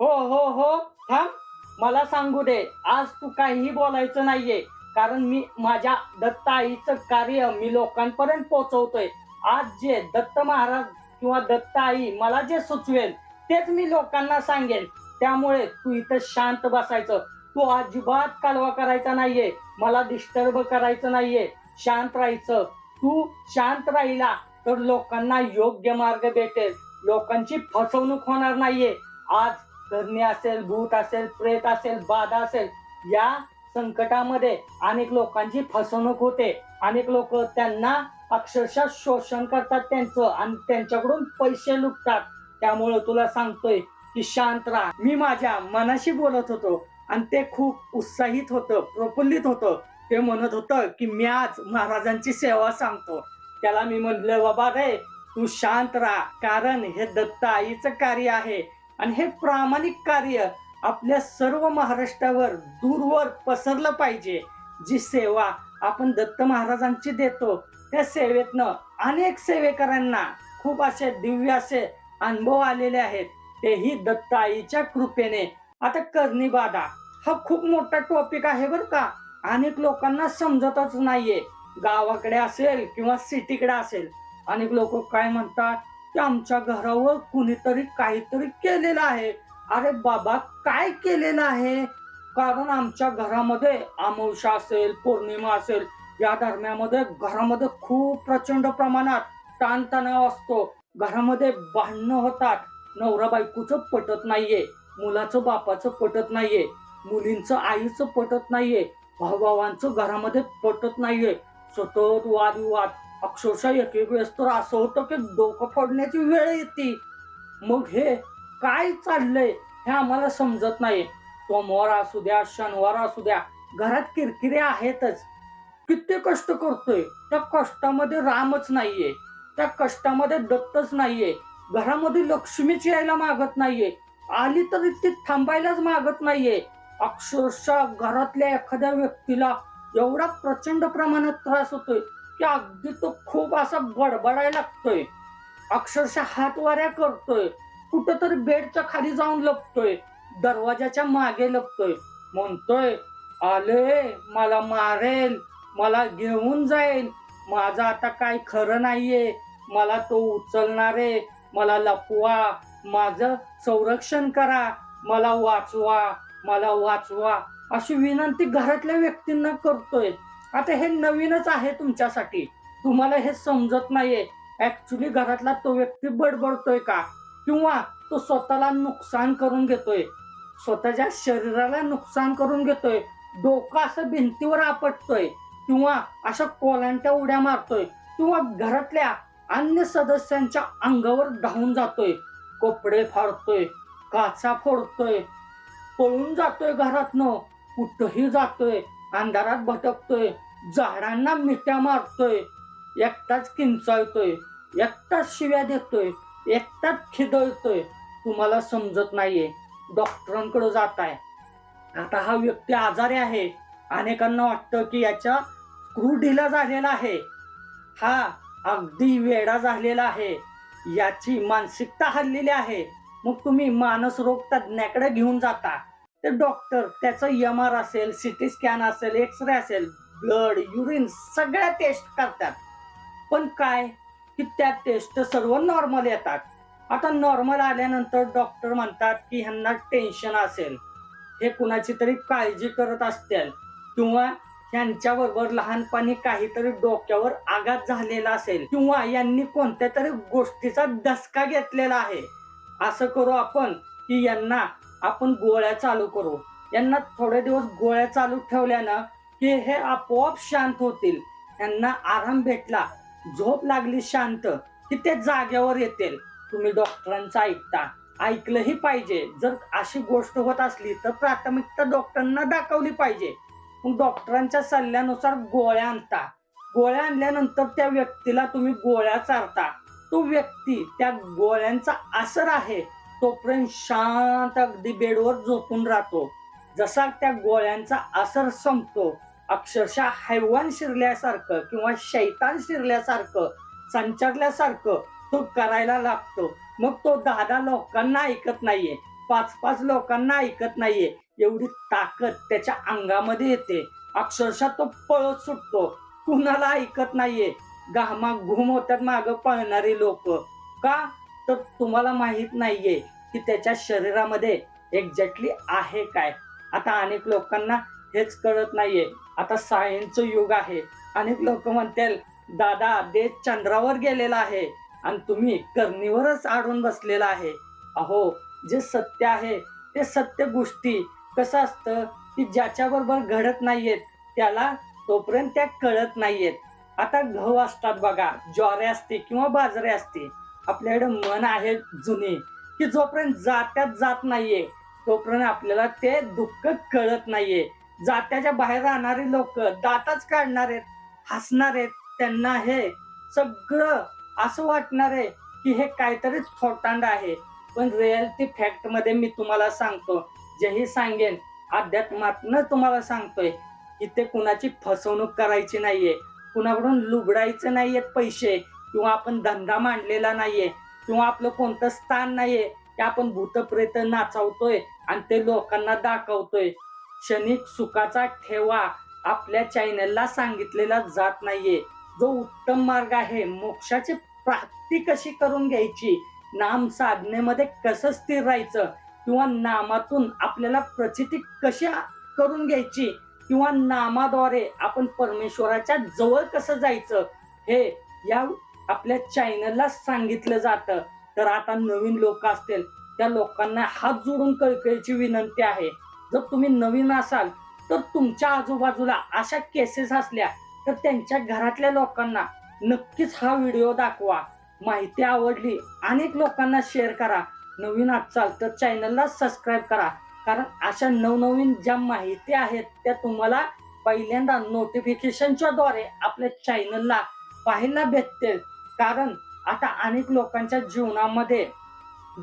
हो हो हो. थांब. मला सांगू दे. आज तू काहीही बोलायचं नाहीये. कारण मी माझ्या दत्त आईचं कार्य मी लोकांपर्यंत पोहोचवतोय आज जे दत्त महाराज किंवा दत्त आई मला जे सुचवेल तेच मी लोकांना सांगेन. त्यामुळे तू इथं शांत बसायचं. तू अजिबात कालवा करायचा नाहीये. मला डिस्टर्ब करायचं नाहीये. शांत राहायचं. तू शांत राहिला तर लोकांना योग्य मार्ग भेटेल. लोकांची फसवणूक होणार नाहीये. आज करणी असेल भूत असेल प्रेत असेल बाधा असेल या संकटामध्ये अनेक लोकांची फसवणूक होते. अनेक लोक त्यांना अक्षरशः शोषण करतात त्यांचं आणि त्यांच्याकडून पैसे लुटतात. त्यामुळे तुला सांगतोय की शांत राहा. मी माझ्या मनाशी बोलत होतो आणि ते खूप उत्साहित होतं प्रफुल्लित होतं. ते म्हणत होतं की मी आज महाराजांची सेवा सांगतो. त्याला मी म्हणलं बाबा रे तू शांत राहा. कारण हे दत्त आईचं कार्य आहे. आणि हे प्रामाणिक कार्य आपल्या सर्व महाराष्ट्रावर दूरवर पसरलं पाहिजे. जी सेवा आपण दत्त महाराजांची देतो त्या सेवेतनं अनेक सेवेकरांना खूप असे दिव्य असे अनुभव आलेले आहेत. तेही दत्त आईच्या कृपेने. आता करणी बाधा हा खूप मोठा टॉपिक आहे बरं का. अनेक लोकांना समजतच नाहीये. गावाकडे असेल किंवा सिटीकडे असेल अनेक लोक काय म्हणतात? की आमच्या घरावर कुणीतरी काहीतरी केलेलं आहे. अरे बाबा काय केलेलं आहे? कारण आमच्या घरामध्ये अमावशा असेल पौर्णिमा असेल या दरम्यामध्ये घरामध्ये खूप प्रचंड प्रमाणात ताणतणाव असतो. घरामध्ये भांडणं होतात. नवरा बायकोचं पटत नाहीये. मुलाचं बापाचं पटत नाहीये. मुलींचं आईचं पटत नाहीये. भाऊभावांचं घरामध्ये पटत नाहीये. सतत वादविवाद अक्षरशः एक एक वेळेस तर असं होतं की डोकं फोडण्याची वेळ येते. मग हे काय चाललंय हे आम्हाला समजत नाही. सोमवार असू द्या शनिवार असू द्या घरात किरकिरे आहेतच. किती कष्ट करतोय. त्या कष्टामध्ये रामच नाहीये. त्या कष्टामध्ये दत्तच नाहीये. घरामध्ये लक्ष्मीच यायला मागत नाहीये. आली तरी ती थांबायलाच मागत नाहीये. अक्षरशः घरातल्या एखाद्या व्यक्तीला एवढा प्रचंड प्रमाणात त्रास होतोय. की अगदी तो खूप असा बडबडायला लागतोय. अक्षरशः हात वाऱ्या करतोय. कुठंतरी बेडच्या खाली जाऊन लपतोय. दरवाजाच्या मागे लपतोय. म्हणतोय आले मला मारेल मला घेऊन जाईल माझं आता काय खरं नाहीये. मला तो उचलणारे मला लपवा. माझं संरक्षण करा. मला वाचवा मला वाचवा. अशी विनंती घरातल्या व्यक्तींना करतोय. आता हे नवीनच आहे तुमच्यासाठी. तुम्हाला हे समजत नाहीये. ऍक्च्युली घरातला तो व्यक्ती बडबडतोय का? किंवा तो स्वतःला नुकसान करून घेतोय? स्वतःच्या शरीराला नुकसान करून घेतोय? डोकं असं भिंतीवर आपटतोय? किंवा अशा कोलांट्या उड्या मारतोय? किंवा घरातल्या अन्य सदस्यांच्या अंगावर धावून जातोय? कपडे फाडतोय? काचा फोडतोय? पळून जातोय घरातनं? कुठंही जातोय? अंधारात भटकतोय? झाडांना मिठ्या मारतोय एकटाच किंचाळतोय एकटाच शिव्या देतोय एकटाच खिदळतोय. तुम्हाला समजत नाहीये डॉक्टरांकडे जाताय. आता हा व्यक्ती आजारी आहे. अनेकांना वाटतं की याच्या स्क्रू ढिला झालेला आहे. हा अगदी वेडा झालेला आहे. याची मानसिकता हल्लेली आहे. मग तुम्ही मानसरोग तज्ञाकडे घेऊन जाता. ते डॉक्टर त्याचं एम आर असेल सी टी स्कॅन असेल एक्स रे असेल ब्लड युरिन सगळ्या टेस्ट करतात. पण काय? की त्या टेस्ट सर्व नॉर्मल येतात. आता नॉर्मल आल्यानंतर डॉक्टर म्हणतात की ह्यांना टेन्शन असेल. हे कुणाची तरी काळजी करत असतील. किंवा यांच्याबरोबर लहानपणी काहीतरी डोक्यावर आघात झालेला असेल. किंवा यांनी कोणत्या तरी गोष्टीचा धसका घेतलेला आहे. असं करू आपण की यांना आपण गोळ्या चालू करू. यांना थोडे दिवस गोळ्या चालू ठेवल्यानं की हे आपोआप शांत होतील. त्यांना आराम भेटला झोप लागली शांत की ते जाग्यावर येतील. तुम्ही डॉक्टरांचं ऐकता. ऐकलंही पाहिजे. जर अशी गोष्ट होत असली तर प्राथमिकता डॉक्टरांना दाखवली पाहिजे. मग डॉक्टरांच्या सल्ल्यानुसार गोळ्या आणता. गोळ्या आणल्यानंतर त्या व्यक्तीला तुम्ही गोळ्या चारता. तो व्यक्ती त्या गोळ्यांचा असर आहे तोपर्यंत शांत अगदी बेडवर झोपून राहतो. जसा त्या गोळ्यांचा असर संपतो अक्षरशः हैवान शिरल्यासारखं किंवा शैतान शिरल्यासारखं संचारल्यासारखं तो करायला लागतो. मग तो दादा लोकांना ऐकत नाहीये. पाच पाच लोकांना ऐकत नाहीये. एवढी ताकद त्याच्या अंगामध्ये येते. अक्षरशः तो पळत सुटतो. कुणाला ऐकत नाहीये. घामा घुम मागं माग पळणारी लोक. का? तर तुम्हाला माहीत नाहीये की त्याच्या शरीरामध्ये एक्झॅक्टली आहे काय. आता अनेक लोकांना हेच कळत नाहीये. आता सायन्सचं युग आहे. अनेक लोक म्हणतील दादा देश चंद्रावर गेलेला आहे आणि तुम्ही करणीवरच आडून बसलेला आहे. अहो जे सत्य आहे ते सत्य गोष्टी. कसं असतं की ज्याच्या बरोबर घडत नाहीयेत त्याला तोपर्यंत त्या कळत नाहीयेत. आता गहू असतात बघा ज्वारे असते किंवा बाजरे असते. आपल्याकडे मन आहे जुने की जोपर्यंत जात्यात जात नाहीये तोपर्यंत आपल्याला ते दुःख कळत नाहीये. जात्याच्या बाहेर राहणारी लोक दातच काढणार आहेत हसणार आहेत. त्यांना हे सगळं असं वाटणार आहे की हे काहीतरी थोटांड आहे. पण रिअलिटी फॅक्टमध्ये मी तुम्हाला सांगतो जेही सांगेन अध्यात्मातनं तुम्हाला सांगतोय इथे कुणाची फसवणूक करायची नाहीये कुणाकडून लुबडायचं नाहीये पैसे किंवा आपण धंदा मांडलेला नाहीये किंवा आपलं कोणतं स्थान नाहीये की आपण भूतप्रेत नाचवतोय आणि ते लोकांना दाखवतोय. क्षणिक सुखाचा ठेवा. आपल्या चॅनलला सांगितलेला जात नाहीये. जो उत्तम मार्ग आहे मोक्षाची प्राप्ती कशी करून घ्यायची? नाम साधनेमध्ये कसं स्थिर राहायचं? किंवा नामातून आपल्याला प्रचिती कशी करून घ्यायची? किंवा नामाद्वारे आपण परमेश्वराच्या जवळ कसं जायचं? हे या आपल्या चॅनलला सांगितलं जातं. तर आता नवीन लोक असतील त्या लोकांना हात जोडून कळकळीची विनंती आहे. जर तुम्ही नवीन असाल तर तुमच्या आजूबाजूला अशा केसेस असल्या तर त्यांच्या घरातल्या लोकांना नक्कीच हा व्हिडिओ दाखवा. माहिती आवडली अनेक लोकांना शेअर करा. नवीन असाल तर चॅनलला सबस्क्राईब करा. कारण अशा नवनवीन ज्या माहिती आहेत त्या तुम्हाला पहिल्यांदा नोटिफिकेशनच्या द्वारे आपल्या चॅनलला पाहायला भेटतील. कारण आता अनेक लोकांच्या जीवनामध्ये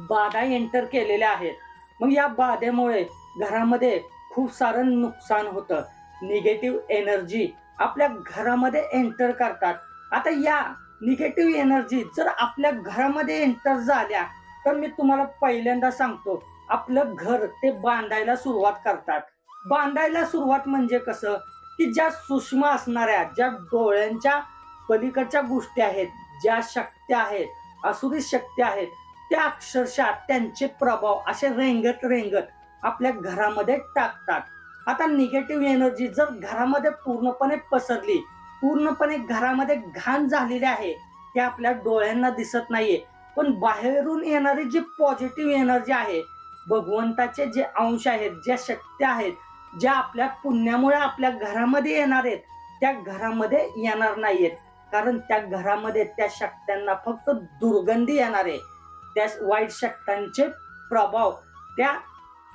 बाधा एंटर केलेल्या आहेत. मग या बाधेमुळे घरामध्ये खूप सारं नुकसान होतं. निगेटिव्ह एनर्जी आपल्या घरामध्ये एंटर करतात. आता या निगेटिव्ह एनर्जी जर आपल्या घरामध्ये एंटर झाल्या तर मी तुम्हाला पहिल्यांदा सांगतो आपलं घर ते बांधायला सुरुवात करतात. बांधायला सुरुवात म्हणजे कसं? की ज्या सूक्ष्म असणाऱ्या ज्या डोळ्यांच्या पलीकडच्या गोष्टी आहेत ज्या शक्त्या आहेत असुरी शक्ती आहेत त्या अक्षरशः त्यांचे प्रभाव असे रेंगत रेंगत आपल्या घरामध्ये टाकतात. आता निगेटिव्ह एनर्जी जर घरामध्ये पूर्णपणे पसरली पूर्णपणे घरामध्ये घाण झालेली आहे ते आपल्या डोळ्यांना दिसत नाहीये. पण बाहेरून येणारी जी पॉझिटिव्ह एनर्जी आहे भगवंताचे जे अंश आहेत ज्या शक्त्या आहेत ज्या आपल्या पुण्यामुळे आपल्या घरामध्ये येणार आहेत त्या घरामध्ये येणार नाहीयेत. कारण त्या घरामध्ये त्या शक्त्यांना फक्त दुर्गंधी येणार आहे. त्या वाईट शक्त्यांचे प्रभाव त्या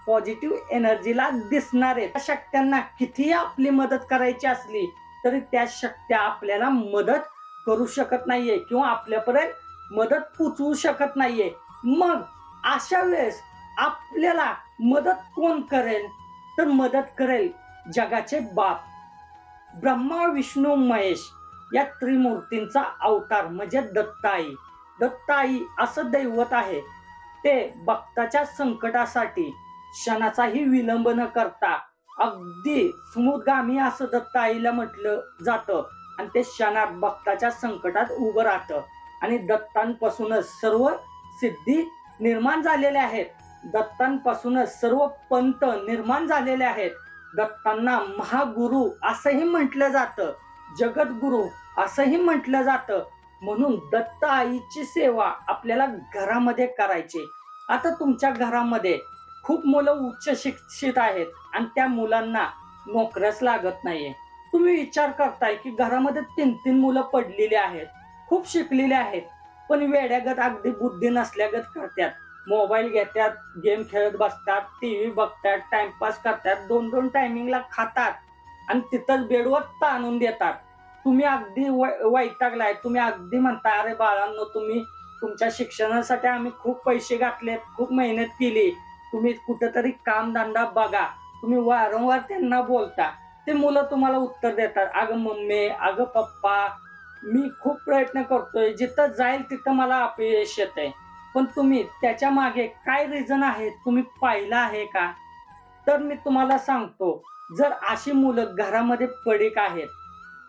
पॉझिटिव्ह एनर्जीला दिसणार आहे त्या शक्त्यांना कितीही आपली मदत करायची असली तरी त्या शक्त्या आपल्याला मदत करू शकत नाहीये किंवा आपल्यापर्यंत मदत पोचवू शकत नाहीये. मग अशा वेळेस आपल्याला मदत कोण करेल? तर मदत करेल जगाचे बाप. ब्रह्मा विष्णू महेश या त्रिमूर्तींचा अवतार म्हणजे दत्ताई. दत्ताई असं दैवत आहे. ते भक्ताच्या संकटासाठी क्षणाचाही विलंब न करता अगदी स्मूथगामी असं दत्ताईला म्हटलं जातं. आणि ते क्षणात भक्ताच्या संकटात उभं राहतं. आणि दत्तांपासूनच सर्व सिद्धी निर्माण झालेल्या आहेत. दत्तांपासूनच सर्व पंत निर्माण झालेले आहेत. दत्तांना महागुरु असंही म्हटलं जातं. जगद्गुरु असंही म्हटलं जातं. म्हणून दत्त आईची सेवा आपल्याला घरामध्ये करायची. आता तुमच्या घरामध्ये खूप मुलं उच्च शिक्षित आहेत आणि त्या मुलांना नोकऱ्याच लागत नाहीये. तुम्ही विचार करताय की घरामध्ये तीन तीन मुलं पडलेली आहेत खूप शिकलेली आहेत पण वेड्यागत अगदी बुद्धी नसल्यागत करतात. मोबाईल घेतात गेम खेळत बसतात टी व्ही बघतात टाइमपास करतात दोन दोन टायमिंगला खातात आणि तिथंच बेडवर ताणून देतात. तुम्ही अगदी वै- वैतागलाय तुम्ही अगदी म्हणता अरे बाळांनो तुम्ही तुमच्या शिक्षणासाठी आम्ही खूप पैसे घातलेत खूप मेहनत केली तुम्ही कुठेतरी कामधंदा बघा. तुम्ही वारंवार त्यांना बोलता. ते मुलं तुम्हाला उत्तर देतात. अगं मम्मी अगं पप्पा मी खूप प्रयत्न करतोय. जिथं जाईल तिथं मला अपयश येत आहे पण तुम्ही त्याच्यामागे काय रिझन आहे तुम्ही पाहिलं आहे का? तर मी तुम्हाला सांगतो. जर अशी मुलं घरामध्ये पडीक आहेत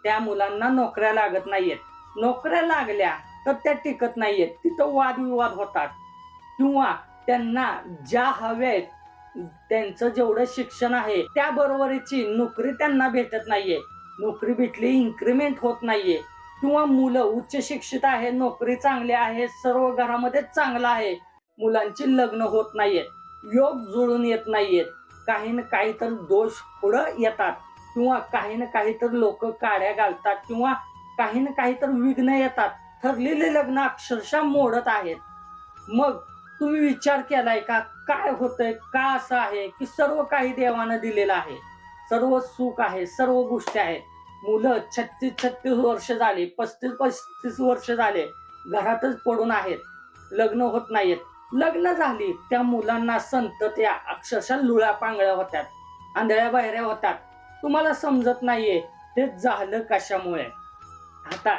त्या मुलांना नोकऱ्या लागत नाहीयेत. नोकऱ्या लागल्या तर त्या टिकत नाहीयेत. तिथं वादविवाद होतात. किंवा त्यांना ज्या हव्यात त्यांचं जेवढं शिक्षण आहे त्या बरोबरीची नोकरी त्यांना भेटत नाहीये. नोकरी भेटली इन्क्रीमेंट होत नाहीये. किंवा मुलं उच्च शिक्षित आहे नोकरी चांगली आहे सर्व घरामध्ये चांगलं आहे. मुलांची लग्न होत नाहीयेत योग जुळून येत नाहीयेत. काही ना काही तर दोष पुढं येतात. किंवा काही ना काही तर लोक काड्या घालतात किंवा काही ना काही तर विघ्न येतात. ठरलेले लग्न अक्षरशः मोडत आहेत. मग तुम्ही विचार केलाय का? काय होतंय? का असं आहे? की सर्व काही देवानं दिलेलं आहे. सर्व सुख आहे सर्व गोष्टी आहेत. मुलं छत्तीस छत्तीस वर्ष झाली पस्तीस पस्तीस वर्ष झाले घरातच पडून आहेत. लग्न होत नाहीत लग्न झाली त्या मुलांना संत त्या अक्षरशः लुळ्या पांगळ्या होत्यात आंधळ्या बाहेऱ्या होतात तुम्हाला समजत नाहीये ते झालं कशामुळे? आता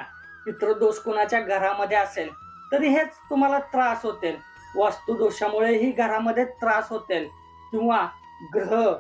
पितृदोष कोणाच्या घरामध्ये असेल तरी हेच तुम्हाला त्रास होतील. वास्तुदोषामुळेही घरामध्ये त्रास होतील किंवा ग्रह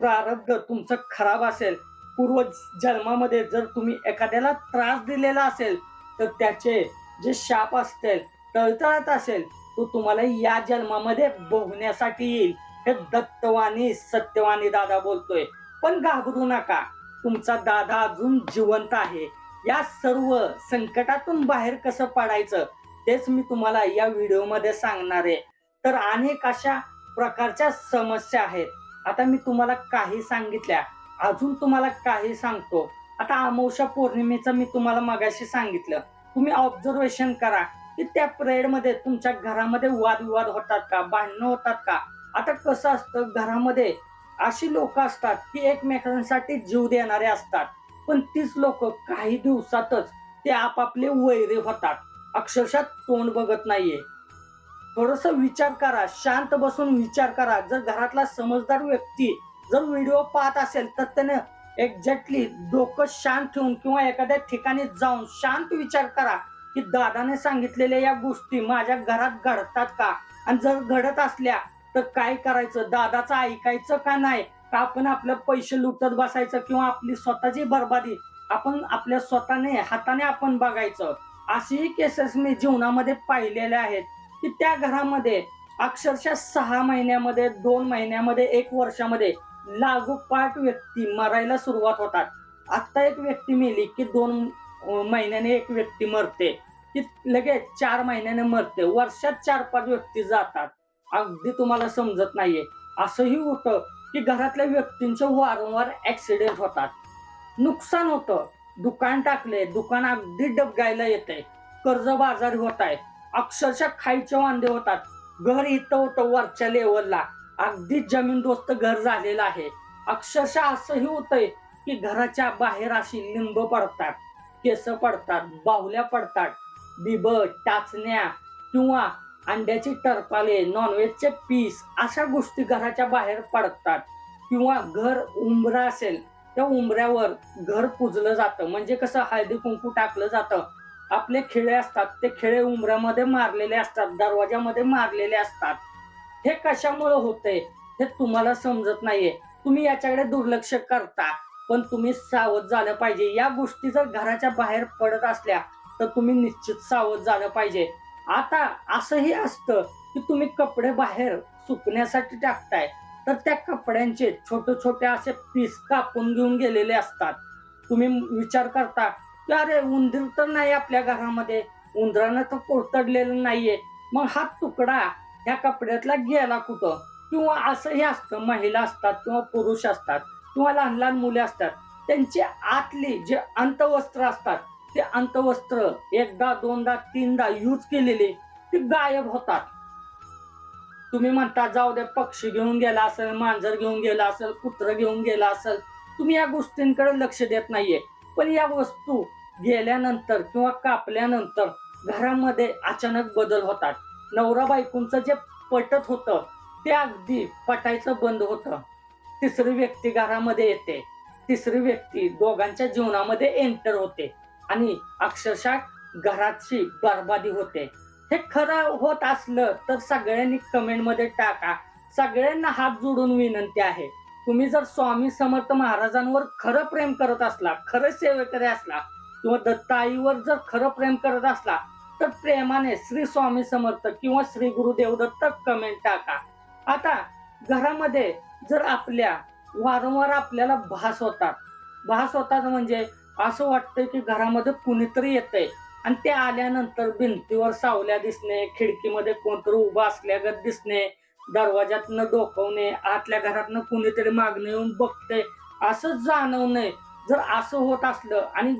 प्रारब्ध तुमचं खराब असेल पूर्व जन्मामध्ये जर तुम्ही एखाद्याला त्रास दिलेला असेल तर त्याचे जे शाप असतील तळतळत असेल तो तुम्हाला या जन्मामध्ये भोगण्यासाठी येईल. हे दत्तवाणी सत्यवाणी दादा बोलतोय. पण घाबरू नका. तुमचा दादा अजून जिवंत आहे. या सर्व संकटातून बाहेर कसं पडायचं? तेच मी तुम्हाला या व्हिडिओमध्ये सांगणार आहे. तर अनेक अशा प्रकारच्या समस्या आहेत. आता मी तुम्हाला काही सांगितल्या. अजून तुम्हाला काही सांगतो. आता अमावश्या पौर्णिमेचं मी तुम्हाला मगाशी सांगितलं. तुम्ही ऑब्झर्वेशन करा की त्या प्रेडमध्ये तुमच्या घरामध्ये वादविवाद होतात का? भांडणं होतात का? आता कसं असतं? घरामध्ये अशी लोक असतात की एकमेकांसाठी जीव देणारे असतात. पण तीच लोक काही दिवसातच ते आपापले वैरे होतात. अक्षरशः तोंड बघत नाहीये. थोडस विचार करा शांत बसून विचार करा. जर घरातला समजदार व्यक्ती जर व्हिडिओ पाहत असेल तर त्याने एक्झॅक्टली डोकं शांत ठेवून किंवा एखाद्या ठिकाणी जाऊन शांत विचार करा की दादाने सांगितलेल्या या गोष्टी माझ्या घरात घडतात का? आणि जर घडत असल्या तर काय करायचं? दादाचं ऐकायचं का नाही? का आपण आपलं पैसे लुटत बसायचं किंवा आपली स्वतःची बर्बादी आपण आपल्या स्वतःने हाताने आपण बघायचं? असेही केसेस मी जीवनामध्ये पाहिलेल्या आहेत की त्या घरामध्ये अक्षरशः सहा महिन्यामध्ये दोन महिन्यामध्ये एक वर्षामध्ये लागोपाठ व्यक्ती मरायला सुरुवात होतात. आत्ता एक व्यक्ती मेली की दोन महिन्याने एक व्यक्ती मरते. की लगेच चार महिन्याने मरते. वर्षात चार पाच व्यक्ती जातात. अगदी तुम्हाला समजत नाहीये. असंही होतं की घरातल्या व्यक्तींचे वारंवार ऍक्सिडेंट होतात. नुकसान होतं. दुकान टाकले दुकान अगदी डबगायला येते कर्ज बाजारी होत आहे अक्षरशः खायचे वांदे होतात. घर इथं होतं वरच्या लेवलला अगदी जमीनदोस्त घर झालेलं आहे. अक्षरशः असंही होतंय की घराच्या बाहेर अशी लिंब पडतात केस पडतात बाहुल्या पडतात. बिब टाचण्या किंवा अंड्याची टरपाले नॉनव्हेजचे पीस अशा गोष्टी घराच्या बाहेर पडतात. किंवा घर उंबरा असेल त्या उंबऱ्यावर घर पुजलं जातं. म्हणजे कसं हळदी कुंकू टाकलं जातं. आपले खिळे असतात ते खिळे उंबऱ्यामध्ये मारलेले असतात दरवाजामध्ये मारलेले असतात. हे कशामुळे होते हे तुम्हाला समजत नाहीये. तुम्ही याच्याकडे दुर्लक्ष करता पण तुम्ही सावध झालं पाहिजे. या गोष्टी जर घराच्या बाहेर पडत असल्या तर तुम्ही निश्चित सावध झालं पाहिजे. आता असंही असतं की तुम्ही कपडे बाहेर सुकण्यासाठी टाकताय. तर त्या कपड्यांचे छोटे छोटे असे पीस कापून घेऊन गेलेले असतात. तुम्ही विचार करता की अरे उंदीर तर नाही आपल्या घरामध्ये उंदरानं तर कोरतडलेलं नाहीये. मग हा तुकडा ह्या कपड्यातला गेला कुठं? किंवा असंही असतं महिला असतात किंवा पुरुष असतात किंवा लहान लहान मुले असतात त्यांची आतली जे अंतवस्त्र असतात ते अंतवस्त्र एकदा दोनदा तीनदा यूज केलेले ते गायब होतात. तुम्ही म्हणता जाऊ दे पक्षी घेऊन गेला असेल मांजर घेऊन गेला असेल कुत्र घेऊन गेला असेल. तुम्ही या गोष्टींकडे लक्ष देत नाहीये. पण या वस्तू गेल्यानंतर किंवा कापल्यानंतर घरामध्ये अचानक बदल होतात. नवरा बायकोंचं जे पटत होतं ते अगदी पटायचं बंद होतं. तिसरी व्यक्ती घरामध्ये येते. तिसरी व्यक्ती दोघांच्या जीवनामध्ये एंटर होते. आणि अक्षरशः घराची बर्बादी होते. हे खरं होत असलं तर सगळ्यांनी कमेंटमध्ये टाका. सगळ्यांना हात जोडून विनंती आहे. तुम्ही जर स्वामी समर्थ महाराजांवर खरं प्रेम करत असला खरं सेवेकरी असला किंवा दत्ताईवर जर खरं प्रेम करत असला तर प्रेमाने श्री स्वामी समर्थ किंवा श्री गुरुदेव दत्त कमेंट टाका. आता घरामध्ये जर आपल्या वारंवार आपल्याला भास होतात. भास होतात म्हणजे असं वाटतंय की घरामध्ये कुणीतरी येतंय. आणि ते आल्यानंतर भिंतीवर सावल्या दिसणे खिडकीमध्ये कोणतरी उभं असल्यागत दिसणे दरवाजातनं डोकवणे आतल्या घरातनं कुणीतरी मागणं येऊन बघते असं जाणवणे. जर असं होत असलं आणि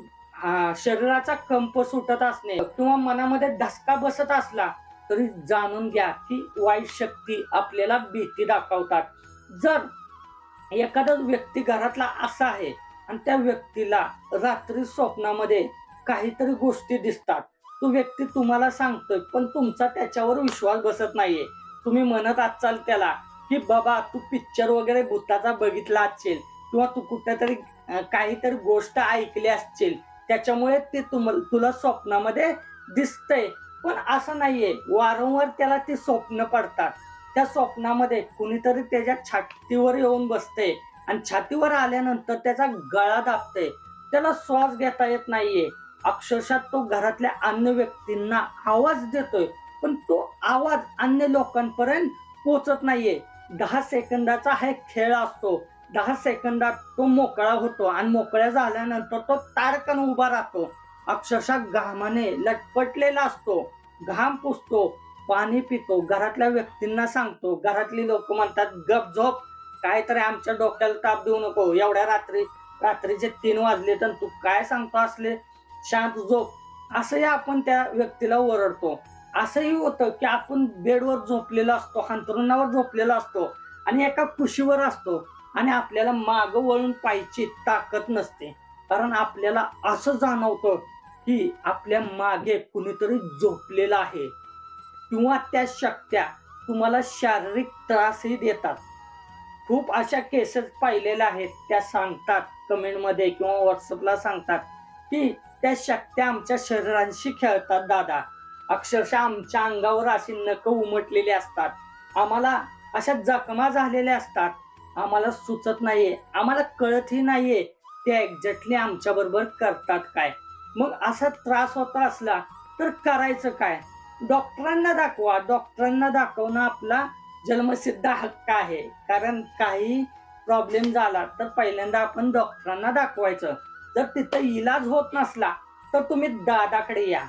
शरीराचा कंप सुटत असणे किंवा मनामध्ये धसका बसत असला तरी जाणून घ्या की वाईट शक्ती आपल्याला भीती दाखवतात. जर एखादा व्यक्ती घरातला असा आहे आणि त्या व्यक्तीला रात्री स्वप्नामध्ये काहीतरी गोष्टी दिसतात. तो व्यक्ती तुम्हाला सांगतोय पण तुमचा त्याच्यावर विश्वास बसत नाहीये. तुम्ही म्हणत असाल त्याला की बाबा तू पिक्चर वगैरे भूताचा बघितला असेल किंवा तू कुठेतरी काहीतरी गोष्ट ऐकली असशील त्याच्यामुळे ते तुम तुला स्वप्नामध्ये दिसतंय. पण असं नाहीये. वारंवार त्याला ती स्वप्न पडतात. त्या स्वप्नामध्ये कुणीतरी त्याच्या छातीवर येऊन बसते आणि छातीवर आल्यानंतर त्याचा गळा दाबते त्याला श्वास घेता येत नाहीये. अक्षरशः तो घरातल्या अन्य व्यक्तींना आवाज देतोय पण तो आवाज अन्य लोकांपर्यंत पोचत नाहीये. दहा सेकंदाचा हा एक खेळ असतो. दहा सेकंदात तो मोकळा होतो आणि मोकळ्या झाल्यानंतर तो तारकन उभा राहतो. अक्षरशः घामाने लटपटलेला असतो. घाम पुसतो पाणी पितो घरातल्या व्यक्तींना सांगतो. घरातली लोक म्हणतात गप झोप काहीतरी आमच्या डोक्याला ताप देऊ नको. एवढ्या रात्री रात्रीचे तीन वाजले तर तू काय सांगतो असले? शांत झोप. असंही आपण त्या व्यक्तीला ओरडतो. असंही होतं की आपण बेडवर झोपलेला असतो अंतरुणावर झोपलेला असतो आणि एका कुशीवर असतो आणि आपल्याला माग वळून पाहायची ताकद नसते. कारण आपल्याला असं जाणवतं की आपल्या मागे कुणीतरी झोपलेलं आहे किंवा त्या शक्त्या तुम्हाला शारीरिक त्रासही देतात. खूप अशा केसेस पाहिलेल्या आहेत. त्या सांगतात कमेंटमध्ये किंवा व्हॉट्सअपला सांगतात की त्या शक्त्या आमच्या शरीरांशी खेळतात दादा. अक्षरशः आमच्या अंगावर अशी नख उमटलेली असतात. आम्हाला अशा जखमा झालेल्या असतात. आम्हाला सुचत नाहीये आम्हाला कळतही नाहीये ते एक्झॅक्टली आमच्या बरोबर करतात काय. मग असा त्रास होता असला तर करायचं काय? डॉक्टरांना दाखवा. डॉक्टरांना दाखवणं आपला जन्मसिद्ध हक्क आहे. कारण काही प्रॉब्लेम झाला तर पहिल्यांदा आपण डॉक्टरांना दाखवायचं. जर तिथं इलाज होत नसला तर तुम्ही दादाकडे या.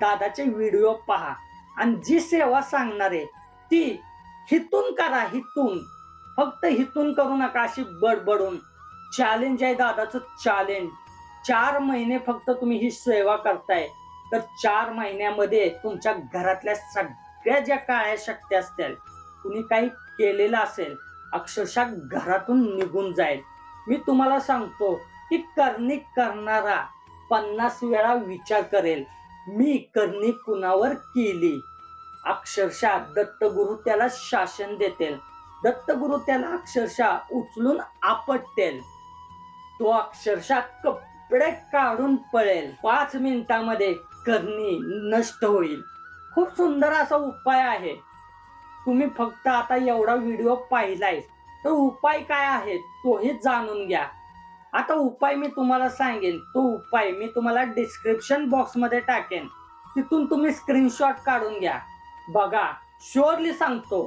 दादाचे व्हिडिओ पहा. आणि जी सेवा सांगणार आहे ती हितून करा हितून. फक्त हितून करू नका अशी बडबडून. चॅलेंज आहे दादाचं चॅलेंज चार महिने फक्त तुम्ही ही सेवा करताय. तर चार महिन्यामध्ये तुमच्या घरातल्या सगळ्या ज्या काळ्या शक्ती असतील कुणी काही केलेलं असेल अक्षरशः घरातून निघून जाईल. मी तुम्हाला सांगतो की करणी करणारा पन्नास वेळा विचार करेल मी करणी कुणावर केली? अक्षरशः दत्तगुरु त्याला शासन देतील. दत्तगुरु त्याला अक्षरशः उचलून आपटतील. तो अक्षरशः कपडे काढून पळेल. पाच मिनिटामध्ये करणी नष्ट होईल. खूप सुंदर असा उपाय आहे. तुम्ही फक्त आता एवढा व्हिडिओ पाहिलाय. तर उपाय काय आहे तोही जाणून घ्या. आता उपाय मी तुम्हाला सांगेन तो उपाय मी तुम्हाला डिस्क्रिप्शन बॉक्समध्ये टाकेन. तिथून तुम्ही स्क्रीनशॉट काढून घ्या. बघा शुअरली सांगतो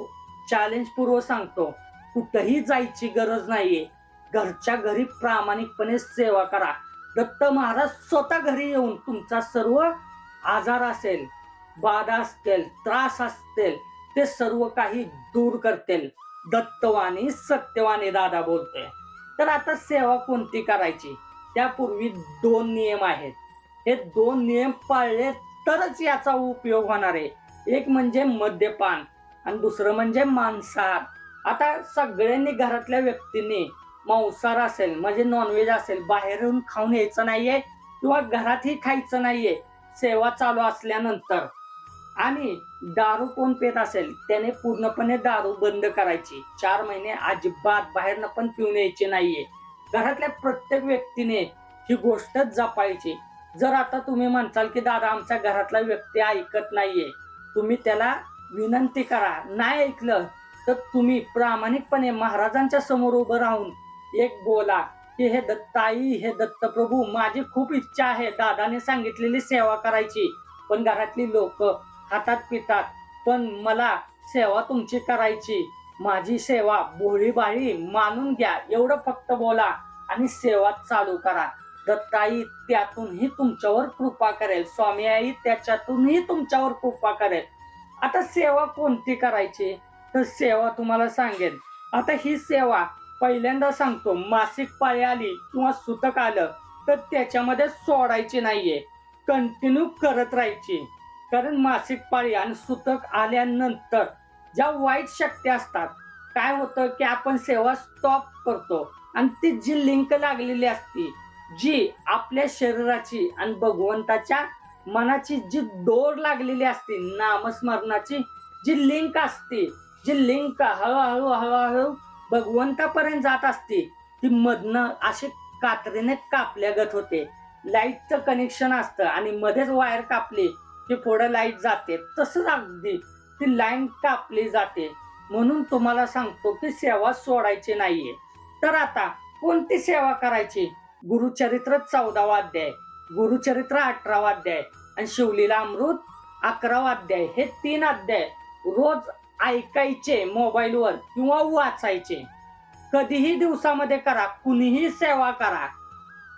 चॅलेंज पूर्व सांगतो कुठंही जायची गरज नाहीये. घरच्या घरी प्रामाणिकपणे सेवा करा. दत्त महाराज स्वतः घरी येऊन तुमचा सर्व आजार असेल बाधा असतील त्रास असतील ते सर्व काही दूर करतील. दत्तवाणी सत्यवाणी दादा बोलतोय. तर आता सेवा कोणती करायची? त्यापूर्वी दोन नियम आहेत. हे दोन नियम पाळले तरच याचा उपयोग होणार आहे. एक म्हणजे मद्यपान आणि दुसरं म्हणजे मांसाहार. आता सगळ्यांनी घरातल्या व्यक्तींनी मांसाहार असेल म्हणजे नॉनव्हेज असेल बाहेरून खाऊन यायचं नाहीये किंवा घरातही खायचं नाहीये सेवा चालू असल्यानंतर. आणि दारू कोण पेत असेल त्याने पूर्णपणे दारू बंद करायची. चार महिने अजिबात बाहेरनं पण पिऊन यायचे नाहीये. घरातल्या प्रत्येक व्यक्तीने ही गोष्ट जपायची. जर आता तुम्ही म्हणताल की दादा आमच्या घरातला व्यक्ती ऐकत नाहीये. तुम्ही त्याला विनंती करा. नाही ऐकलं तर तुम्ही प्रामाणिकपणे महाराजांच्या समोर उभं राहून एक बोला की हे दत्ताई हे दत्तप्रभू माझी खूप इच्छा आहे. दादाने सांगितलेली सेवा करायची. पण घरातली लोक खातात पितात. पण मला सेवा तुमची करायची. माझी सेवा भोळीबाळी मानून घ्या. एवढं फक्त बोला आणि सेवा चालू करा. दत्ताई त्यातूनही तुमच्यावर कृपा करेल. स्वामी आई त्याच्यातूनही तुमच्यावर कृपा करेल. आता सेवा कोणती करायची? तर सेवा तुम्हाला सांगेन. आता ही सेवा पहिल्यांदा सांगतो. मासिक पाळी आली किंवा सुतक आलं तर त्याच्यामध्ये सोडायची नाहीये. कंटिन्यू करत राहायची. कारण मासिक पाळी आणि सुतक आल्यानंतर ज्या वाईट शक्ती असतात काय होतं की आपण सेवा स्टॉप करतो आणि ती जी लिंक लागलेली असती जी आपल्या शरीराची आणि भगवंताच्या मनाची जी दोर लागलेली असते नामस्मरणाची जी लिंक असते जी लिंक हळूहळू हळूहळू भगवंतापर्यंत जात असते ती मधनं अशी कात्रीने कापल्यागत होते. लाईटचं कनेक्शन असतं आणि मध्येच वायर कापली की पुढं लाइट जाते. तसंच अगदी ती लाईन कापली जाते. म्हणून तुम्हाला सांगतो की सेवा सोडायची नाहीये. तर आता कोणती सेवा करायची? गुरुचरित्र चौदावा अध्याय गुरुचरित्र अठरावा अध्याय आणि शिवलीला अमृत अकरावा अध्याय हे तीन अध्याय रोज ऐकायचे मोबाईलवर किंवा वाचायचे. कधीही दिवसामध्ये करा कुणीही सेवा करा.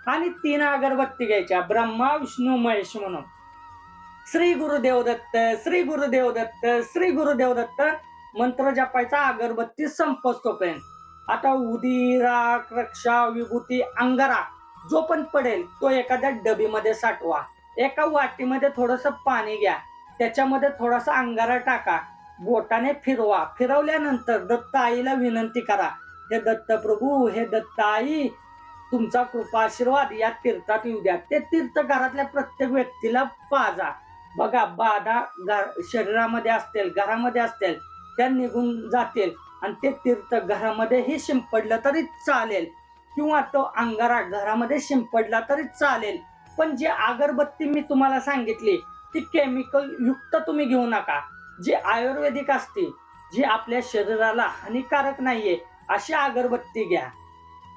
आणि तीन अगरबत्ती घ्यायच्या ब्रह्मा विष्णू महेश म्हणून. श्री गुरुदेव दत्त श्री गुरुदेव दत्त श्री गुरुदेव दत्त मंत्र जपायचा अगरबत्ती संपस्तोपर्यंत आता उदिरा रक्षा विभूती अंगारा जो पण पडेल तो एखाद्या डबीमध्ये साठवा. एका वाटीमध्ये थोडस पाणी घ्या. त्याच्यामध्ये थोडासा अंगारा टाका. बोटाने फिरवा. फिरवल्यानंतर दत्त आईला विनंती करा. हे दत्त प्रभू हे दत्त आई तुमचा कृपा आशीर्वाद या तीर्थात येऊ द्या. ते तीर्थ घरातल्या प्रत्येक व्यक्तीला पाजा. बघा बाधा घ- शरीरामध्ये असतील घरामध्ये असतील त्या निघून जातील. आणि ते तीर्थ घरामध्येही शिंपडलं तरी चालेल. किंवा तो अंगारा घरामध्ये शिंपडला तरी चालेल. पण जी अगरबत्ती मी तुम्हाला सांगितली ती केमिकल युक्त तुम्ही घेऊ नका. जी आयुर्वेदिक असते जी आपल्या शरीराला हानिकारक नाहीये अशी अगरबत्ती घ्या.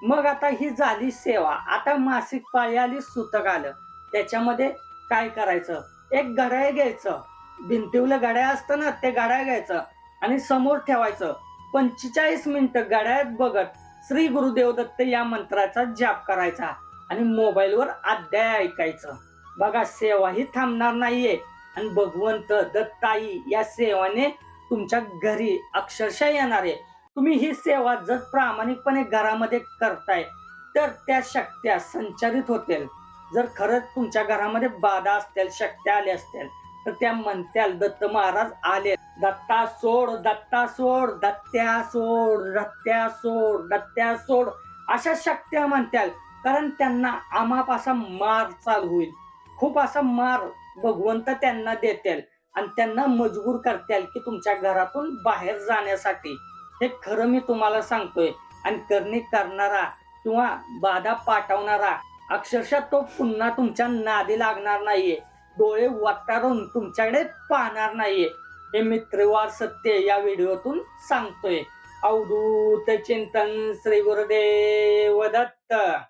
मग आता ही झाली सेवा. आता मासिक पाळी आली सुतक आलं. त्याच्यामध्ये काय करायचं? एक गडाय घ्यायचं. भिंतीवलं घड्याळ असतं ना ते घड्याळ घ्यायचं आणि समोर ठेवायचं. पंचेचाळीस मिनिटं घड्याळात बघत श्री गुरुदेव दत्त या मंत्राचा जाप करायचा आणि मोबाईलवर अध्याय ऐकायचं. बघा सेवा ही थांबणार नाहीये. आणि भगवंत दत्ताई या सेवाने तुमच्या घरी अक्षरशः येणार आहे. तुम्ही ही सेवा जर प्रामाणिकपणे घरामध्ये करताय तर त्या शक्त्या संचारित होतील. जर खरंच तुमच्या घरामध्ये बाधा असतील शक्त्या आल्या असतील तर त्या म्हणत्याल दत्त महाराज आले. दत्ता सोड दत्ता सोड दत्त्या सोड दत्त्या सोड दत्त्या सोड. अशा शक्त्या म्हणत्याल कारण त्यांना आमाप असा मार चालू होईल. खूप असा मार भगवंत त्यांना देतील आणि त्यांना मजबूर करतील की तुमच्या घरातून बाहेर जाण्यासाठी. हे खरं मी तुम्हाला सांगतोय. आणि करणी करणारा किंवा बाधा पाठवणारा अक्षरशः तो पुन्हा तुमच्या नादी लागणार नाहीये. डोळे वाटारून तुमच्याकडे पाहणार नाहीये. हे मित्रवार सत्य या व्हिडिओतून सांगतोय. अवधूत चिंतन श्री गुरुदेव दत्त.